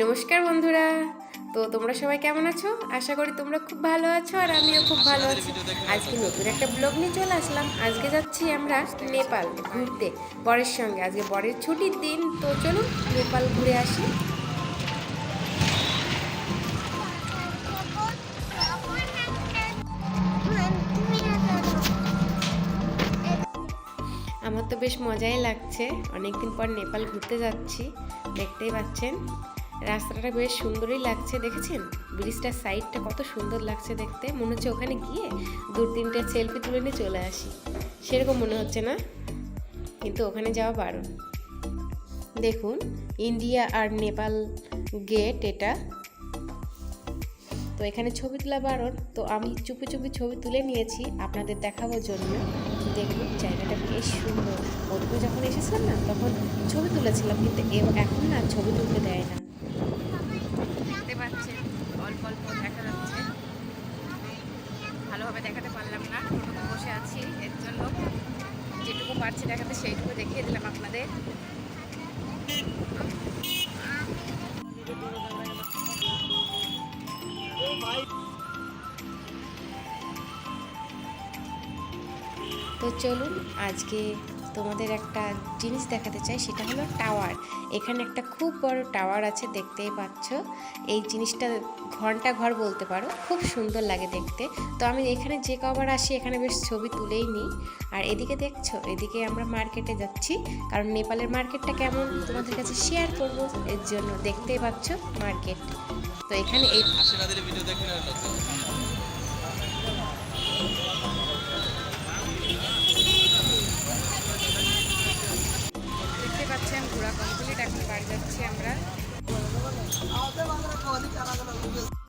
নমস্কার বন্ধুরা। তো তোমরা সবাই কেমন আছো? আশা করি তোমরা খুব ভালো আছো আর আমিও খুব ভালো আছি। আজকে নতুন একটা ব্লগ নিয়ে চলে আসলাম। আজকে যাচ্ছি আমরা নেপাল ঘুরতে, বরের সঙ্গে। আজকে বরের ছুটির দিন, তো চলুন নেপাল ঘুরে আসি। আমার তো বেশ মজাই লাগছে। অনেকদিন পর নেপাল ঘুরতে যাচ্ছি, দেখতেই পাচ্ছেন। রাস্তাটা বেশ সুন্দরই লাগছে, দেখেছেন? ব্রিজটার সাইডটা কত সুন্দর লাগছে দেখতে। মনে হচ্ছে ওখানে গিয়ে দু, তিনটে সেলফি তুলে নিয়ে চলে আসি। সেরকম মনে হচ্ছে না? কিন্তু ওখানে যাওয়া বারণ। দেখুন, ইন্ডিয়া আর নেপাল গেট এটা। তো এখানে ছবি তোলা বারণ। তো আমি চুপি চুপি ছবি তুলে নিয়েছি, আপনাদের দেখানোর জন্য। দেখুন, জায়গাটা বেশ সুন্দর। প্রথমে যখন এসেছিলাম না, তখন ছবি তুলেছিলাম, কিন্তু এখন না ছবি তুলতে দেয় না দেখতে পাচ্ছেন অল্প অল্প দেখা যাচ্ছে ভালোভাবে দেখাতে পারলাম না। টোটোতে বসে আছি এর জন্য। যেটুকু পারছি দেখাতে সেইটুকু দেখিয়ে দিলাম আপনাদের। তো চলুন, আজকে তোমাদের একটা জিনিস দেখাতে চাই, সেটা হলো টাওয়ার। এখানে একটা খুব বড় টাওয়ার আছে, দেখতেই পাচ্ছ। এই জিনিসটা ঘণ্টা ঘর বলতে পারো, খুব সুন্দর লাগে দেখতে। তো আমি এখানে যে কবার আসি, এখানে বেশ ছবি তুলেই নিই। আর এদিকে দেখছ, এদিকে আমরা মার্কেটে যাচ্ছি। কারণ নেপালের মার্কেটটা কেমন, তোমাদের কাছে শেয়ার করব, এর জন্য দেখতেই পাচ্ছ মার্কেট। তো এখানে এই ঘোরা কমপ্লিট এখন বাড়ি যাচ্ছি আমরা।